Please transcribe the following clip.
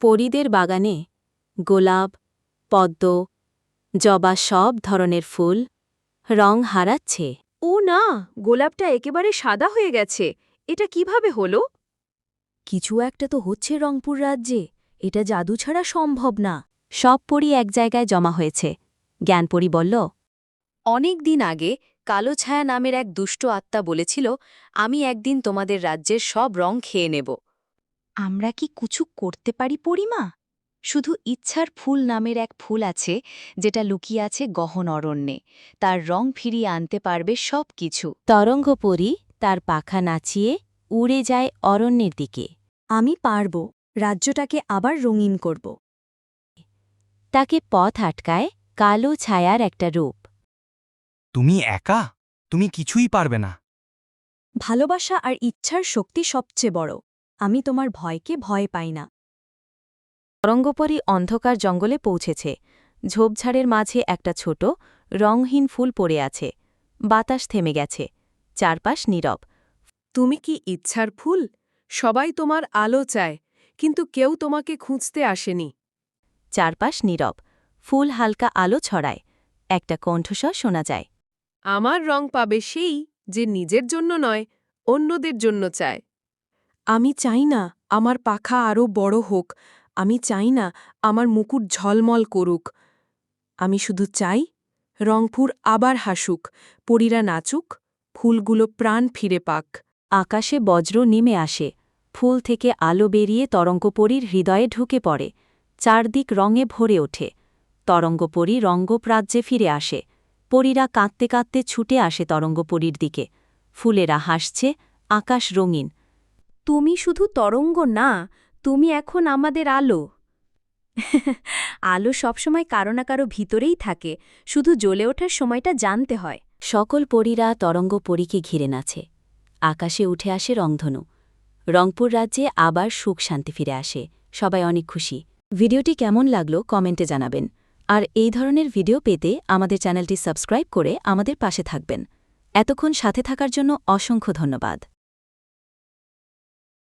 পরিদের বাগানে গোলাপ পদ্ম জবা সব ধরনের ফুল রং হারাচ্ছে। ও না গোলাপটা একেবারে সাদা হয়ে গেছে। এটা কীভাবে হলো? কিছু একটা তো হচ্ছে রংপুর রাজ্যে। এটা জাদু ছাড়া সম্ভব না। সব পরি এক জায়গায় জমা হয়েছে। জ্ঞানপরি বলল অনেক দিন আগে কালো ছায়া নামের এক দুষ্ট আত্মা বলেছিল আমি একদিন তোমাদের রাজ্যের সব রং খেয়ে নেব। আমরা কি কিছু করতে পারি পরিমা? শুধু ইচ্ছার ফুল নামের এক ফুল আছে যেটা লুকিয়ে আছে গহন অরণ্যে। তার রং ফিরিয়ে আনতে পারবে সব কিছু তরঙ্গপরি তার পাখা নাচিয়ে উড়ে যায় অরণ্যের দিকে। আমি পারব রাজ্যটাকে আবার রঙিন করব। তাকে পথ আটকায় কালো ছায়ার একটা রূপ। তুমি একা? তুমি কিছুই পারবে না। ভালোবাসা আর ইচ্ছার শক্তি সবচেয়ে বড়। আমি তোমার ভয়কে ভয় পাই না। তরঙ্গপরি অন্ধকার জঙ্গলে পৌঁছেছে। ঝোপঝাড়ের মাঝে একটা ছোট রংহীন ফুল পড়ে আছে। বাতাস থেমে গেছে। চারপাশ নীরব। তুমি কি ইচ্ছার ফুল? সবাই তোমার আলো চায় কিন্তু কেউ তোমাকে খুঁজতে আসেনি। চারপাশ নীরব। ফুল হালকা আলো ছড়ায়। একটা কণ্ঠস্বর শোনা যায়। আমার রং পাবে সেই যে নিজের জন্য নয় অন্যদের জন্য চায়। আমি চাই না আমার পাখা আরও বড় হোক, আমি চাই না আমার মুকুট ঝলমল করুক। আমি শুধু চাই রংপুর আবার হাসুক, পরীরা নাচুক, ফুলগুলো প্রাণ ফিরে পাক। আকাশে বজ্র নেমে আসে, ফুল থেকে আলো বেরিয়ে তরঙ্গপরীর হৃদয়ে ঢুকে পড়ে, চারদিক রঙে ভরে ওঠে, তরঙ্গপরী রঙ্গপ্রাজ্যে ফিরে আসে, পরীরা কাঁদতে কাঁদতে ছুটে আসে তরঙ্গপরীর দিকে, ফুলেরা হাসছে, আকাশ রঙিন তুমি শুধু তরঙ্গ না, তুমি এখন আমাদের আলো। আলো সবসময় কারও না কারও ভিতরেই থাকে, শুধু জ্বলে ওঠার সময়টা জানতে হয়। সকল পরীরা তরঙ্গপরীকে ঘিরে নাচে। আকাশে উঠে আসে রংধনু। রংপুর রাজ্যে আবার সুখ শান্তি ফিরে আসে। সবাই অনেক খুশি। ভিডিওটি কেমন লাগল কমেন্টে জানাবেন। আর এই ধরনের ভিডিও পেতে আমাদের চ্যানেলটি সাবস্ক্রাইব করে আমাদের পাশে থাকবেন। এতক্ষণ সাথে থাকার জন্য অসংখ্য ধন্যবাদ।